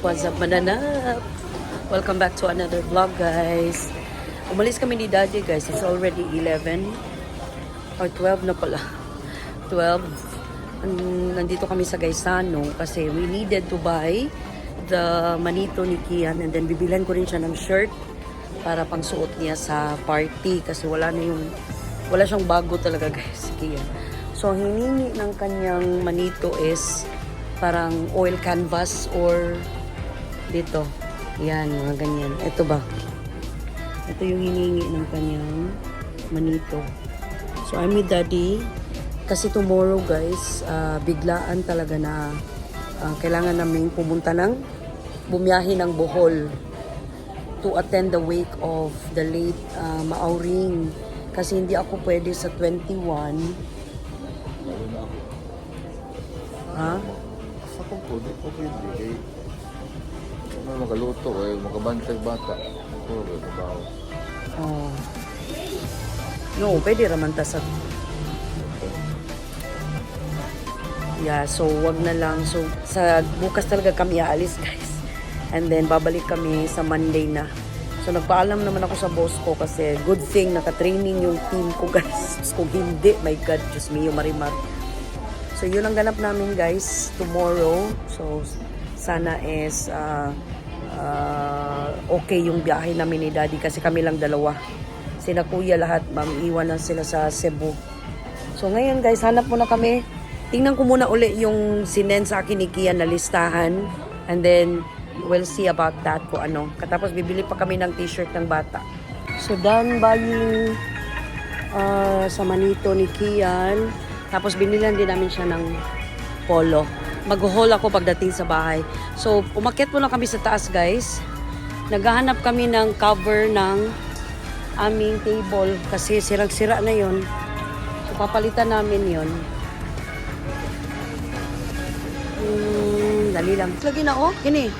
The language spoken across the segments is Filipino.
What's up, mananap? Welcome back to another vlog, guys. Umalis kami ni Daddy, guys. It's already 11 or 12 na pala. 12. Mm, Nandito kami sa Gaisano kasi we needed to buy the manito ni Kian and then bibilan ko rin siya ng shirt para pang suot niya sa party kasi wala na yung wala siyang bago talaga guys si Kian. So ang hiningi ng kanyang manito is parang oil canvas or dito. Yan, mga ganyan. Ito ba? Ito yung hiningi ng kanyang manito. So, I'm with Daddy. Kasi tomorrow, guys, ah, biglaan talaga na ah, kailangan namin pumunta ng bumiyahe ng Bohol to attend the wake of the late ah, Maauring. Kasi hindi ako pwede sa 21. Ha? Sa kong pwede. Kaya, ano magaluto eh, magabantay bata. Puro kayo trabaho. Oh. No, pwede raman ta sa Yeah, so wag na lang. So sa bukas talaga kami aalis, guys. And then babalik kami sa Monday na. So nagpaalam naman ako sa boss ko kasi good thing naka-training yung team ko, guys. Kung hindi, my God, Diyos mio, marimar. So yun ang ganap namin, guys, tomorrow. So sana is ah, ah, okay yung biyahe namin ni Daddy kasi kami lang dalawa. Sina kuya lahat, ma'am, iwan na sila sa Cebu. So ngayon guys, hanap muna kami. Tingnan ko muna uli yung sinend sa akin ni Kian na listahan. And then, we'll see about that kung ano. Katapos bibili pa kami ng t-shirt ng bata. So done buying ah, sa manito ni Kian. Tapos binilan din namin siya ng polo. Mag-haul ako pagdating sa bahay. So, umakyat muna kami sa taas, guys. Naghahanap kami ng cover ng aming table kasi sirag-sira na yon. So, papalitan namin yon. Hmm, dali lang. Lagi na, oh. Kini.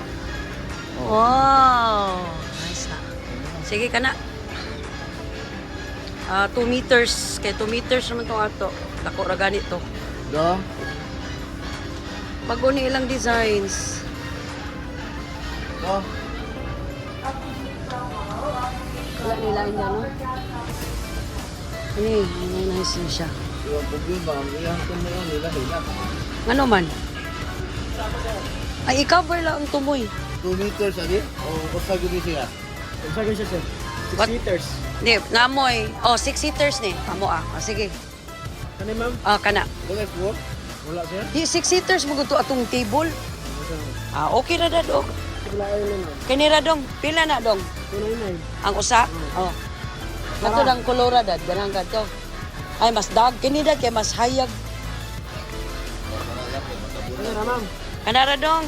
Wow. Nice na. Sige ka na. 2 meters. Kaya 2 meters naman itong ato. Dako ra ganito. Da? Bago ni ilang designs. Da? Wala nila niya, no? Ini, ini nice na siya. Yung problema, ang iyang ko na yun, nila hila. Ano man? Ay, i-cover lang ang tumoy. 2 meters, ali? O, basta gini siya. Sa siya sir. Six What? meters. Hindi, namoy. Oh, six seaters ni. Amo ah. Ah, sige. Kani ma'am? Ah, kana. Bukas po? Wala sir. Di, six seaters mo gusto atong table. Ah, okay na na dong. Wala ay lang ma'am. Kini ra dong. Pila na dong. Tunay na yun. Ang usa? Oh. Kato dang kolora dad. Ganang kadto. Ay, mas dag. Kini dad kay mas hayag. Na ma'am? Kanara dong.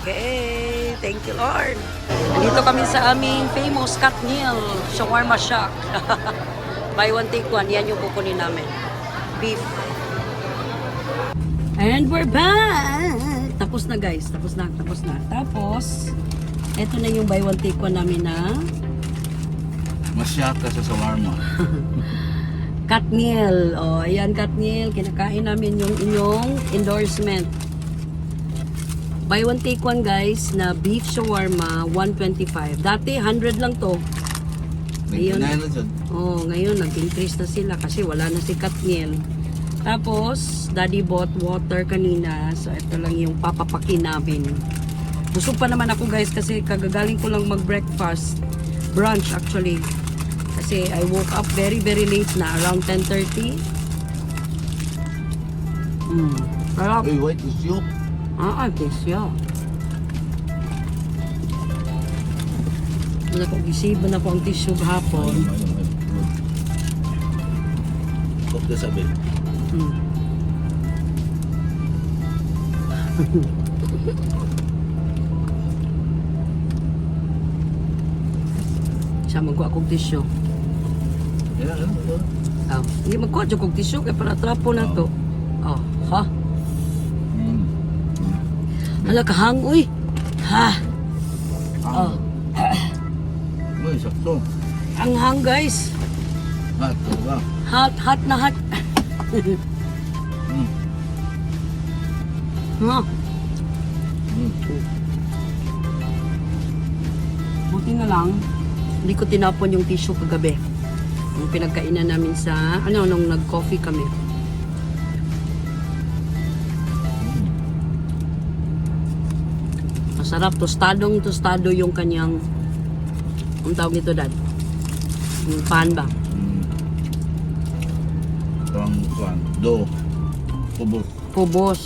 Okay, thank you Lord. Nandito kami sa aming famous Katnil Shawarma Shack. Buy one take one, yan yung kukunin namin. Beef. And we're back! Tapos na guys, tapos na, tapos na. Tapos, eto na yung buy one take one namin na Masyaka sa sawarma. Katniel. O, oh, ayan Katniel. Kinakain namin yung inyong endorsement. Buy one take one guys na beef shawarma 125. Dati 100 lang to. Ayun. 99 na siya. Oh, ngayon nag-increase na sila kasi wala na si Katniel. Tapos, daddy bought water kanina. So, ito lang yung papapakin namin. Busog pa naman ako guys kasi kagagaling ko lang mag-breakfast. Brunch actually. Kasi I woke up very very late na. Around 10.30. Hmm. Sarap. Uy, white is you. Ah, ah, kesyo. Wala ko gisibo na po ang tissue hapon. Cook the sabi. Hmm. Siya magkuha kong tissue. Yan, yan, yan. Oh, hindi magkuha dyan kong tissue kaya para trapo na to. Oh, ha? Hmm. Hala ka hang, uy. Ha? Oh, Uy, sakto. ang hang guys. Hot, ba? Hot, hot na hot. Hmm. Ha? Hmm. Buti na lang, hindi ko tinapon yung tissue kagabi. Yung pinagkainan namin sa, ano, nung nag-coffee kami. Masarap, tostadong tostado yung kanyang, ang tawag nito dad? Yung pan ba? Hmm. Pang kuan. Do. Kubos. Pubos.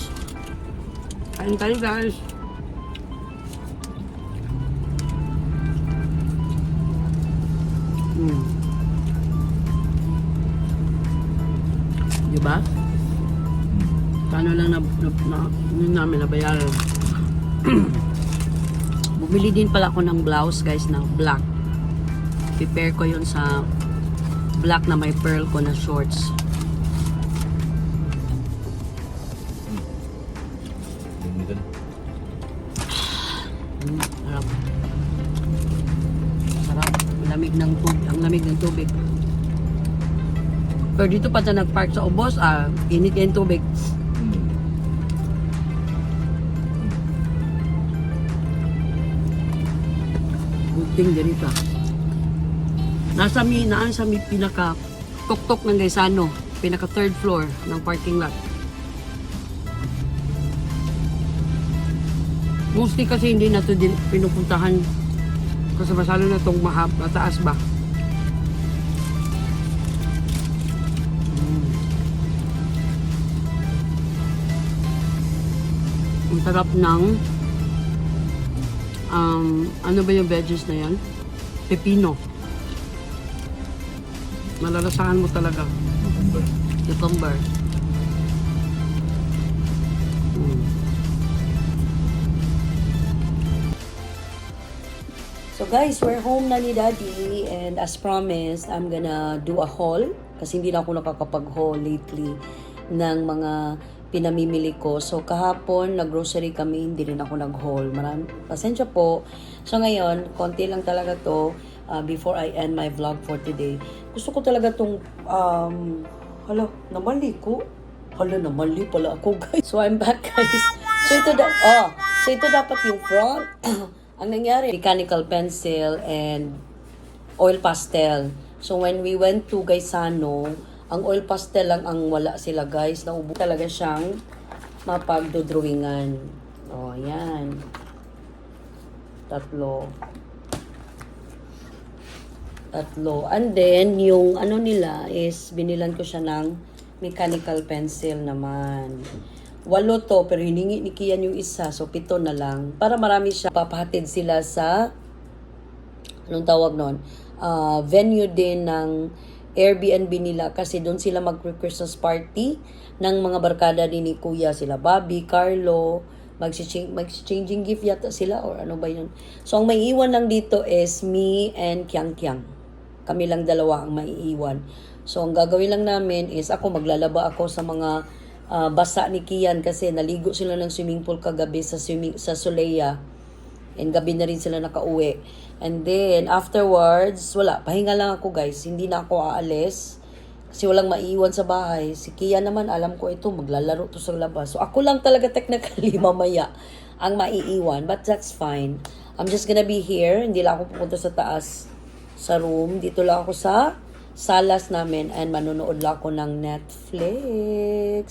Kain tayo guys. Mm. Diba? Paano lang na, na, na, yun namin nabayaran. Bumili din pala ako ng blouse guys na black. Prepare ko yun sa black na may pearl ko na shorts. Ganito. Mm, sarap. Sarap. Ang lamig ng tubig. Ang lamig ng tubig. Pero dito pa tayo nag-park sa ubos, ah, init yung tubig. Thing ganito. Nasa mi, naan sa mi pinaka tuktok ng Gaisano, pinaka third floor ng parking lot. Mostly kasi hindi na ito din pinupuntahan kasi masalo na itong mahab, mataas ba? Mm. Ang sarap ng um, ano ba yung veggies na yan? Pepino. Malalasahan mo talaga. Cucumber. Cucumber. Mm. So guys, we're home na ni Daddy and as promised, I'm gonna do a haul kasi hindi na ako nakakapag-haul lately ng mga pinamimili ko. So kahapon, nag-grocery kami, hindi rin ako nag-haul. Maram, pasensya po. So ngayon, konti lang talaga to uh, before I end my vlog for today. Gusto ko talaga tong um, hala, namali ko. Hala, namali pala ako guys. So I'm back guys. So ito da oh, so ito dapat yung front. Ang nangyari, mechanical pencil and oil pastel. So when we went to Gaisano, ang oil pastel lang ang wala sila guys. Naubo talaga siyang mapagdodrawingan. O, oh, yan. Tatlo. Tatlo. And then, yung ano nila is, binilan ko siya ng mechanical pencil naman. Walo to, pero hiningi ni Kian yung isa, so pito na lang. Para marami siya, papahatid sila sa, anong tawag nun? Ah, venue din ng Airbnb nila kasi doon sila mag-Christmas party ng mga barkada ni ni Kuya sila Bobby, Carlo, mag-changing gift yata sila or ano ba yun. So ang may iwan lang dito is me and Kyang Kyang. Kami lang dalawa ang maiiwan. So ang gagawin lang namin is ako maglalaba ako sa mga ah, basa ni Kian kasi naligo sila ng swimming pool kagabi sa swimming sa Soleya. And gabi na rin sila nakauwi. And then, afterwards, wala. Pahinga lang ako, guys. Hindi na ako aalis. Kasi walang maiiwan sa bahay. Si Kia naman, alam ko ito, maglalaro to sa labas. So, ako lang talaga technically mamaya ang maiiwan. But that's fine. I'm just gonna be here. Hindi lang ako pupunta sa taas sa room. Dito lang ako sa salas namin and manonood lang ako ng Netflix.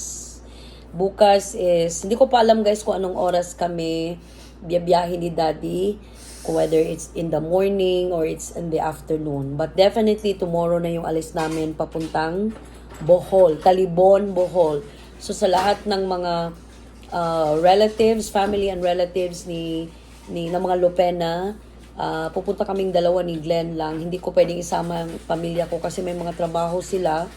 Bukas is, hindi ko pa alam guys kung anong oras kami biyabiyahe ni Daddy. Whether it's in the morning or it's in the afternoon. But definitely tomorrow na yung alis namin papuntang Bohol. Talibon, Bohol. So sa lahat ng mga uh, relatives, family and relatives ni ni ng mga Lupena, uh, pupunta kaming dalawa ni Glenn lang. Hindi ko pwedeng isama ang pamilya ko kasi may mga trabaho sila.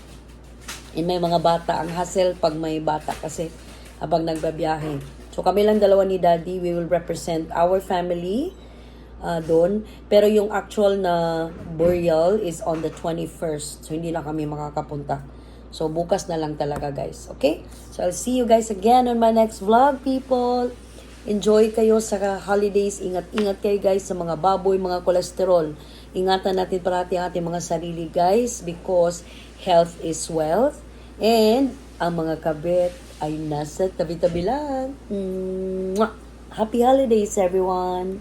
And may mga bata. Ang hassle pag may bata kasi habang nagbabiyahe. So kami lang dalawa ni Daddy, we will represent our family uh, doon. Pero yung actual na burial is on the 21st. So hindi na kami makakapunta. So bukas na lang talaga guys. Okay? So I'll see you guys again on my next vlog people. Enjoy kayo sa holidays. Ingat-ingat kayo guys sa mga baboy, mga kolesterol. Ingatan natin parati ang ating mga sarili guys because health is wealth. And ang mga kabit ay nasa tabi-tabi lang. Mwah! Happy holidays everyone!